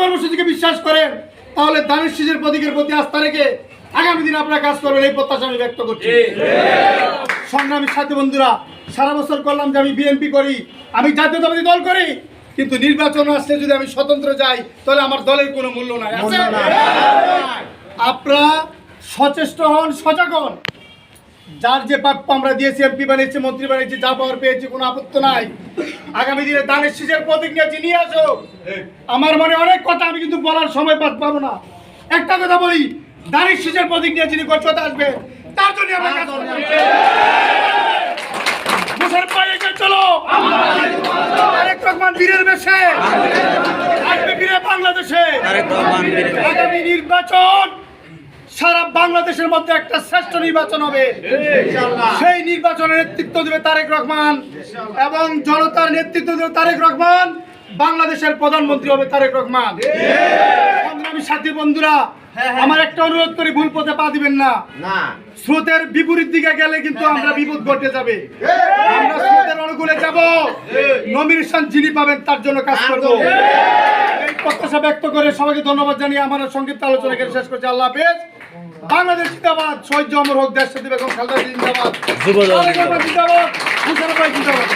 কর্মসূচিকে বিশ্বাস করেন তাহলে দানের শীষের প্রতীকের প্রতি আস্থা রেখে আগামী দিন আপনারা কাজ করবেন এই প্রত্যাশা আমি ব্যক্ত করছি। সংগ্রামী সাথী বন্ধুরা সারা বছর করলাম যে আমি বিএনপি করি আমি জাতীয়তাবাদী দল করি কিন্তু নির্বাচন আসলে যদি আমি স্বতন্ত্র যাই তাহলে আমার দলের কোনো মূল্য নাই। আপনারা সচেষ্ট হন সজাগ হন। যার যে প্রাপ্য আমরা দিয়েছি এমপি বানিয়েছি মন্ত্রী বানিয়েছি যা পাওয়ার পেয়েছি কোনো আপত্তি নাই। আগামী দিনে দানের শীষের প্রতিজ্ঞা চিনিয়ে আসো আমার মনে অনেক কথা আমি কিন্তু বলার সময় পাবো না। একটা কথা বলি দানের শীষের প্রতিজ্ঞা যিনি করতে আসবে তার জন্য আমরা কাজ চলো। তারেক রহমান বীরের বেশে। আসবে ফিরে বাংলাদেশে। আগামী নির্বাচন সারা বাংলাদেশের মধ্যে একটা শ্রেষ্ঠ নির্বাচন হবে। সেই নির্বাচনের নেতৃত্ব দেবে তারেক রহমান এবং জনতার নেতৃত্ব দেবে তারেক রহমান। বাংলাদেশের প্রধানমন্ত্রী হবে তারেক রহমান। সংগ্রামী সাথী বন্ধুরা আমার একটা অনুরোধ করি ভুল পথে পা দিবেন না। স্রোতের বিপরীত দিকে গেলে কিন্তু আমরা বিপদ ঘটে যাবে। আমরা স্রোতের অনুকূলে যাব। নমিনেশন যিনি পাবেন তার জন্য কাজ করব। প্রত্যাশা ব্যক্ত করে সবাইকে ধন্যবাদ জানিয়ে আমার সংক্ষিপ্ত আলোচনা এখানে শেষ করছি। আল্লাহ হাফেজ। বাংলাদেশ জিন্দাবাদ শহীদ অমর হোক দেশ বেগম খালেদা জিন্দাবাদ। জিন্দাবাদ।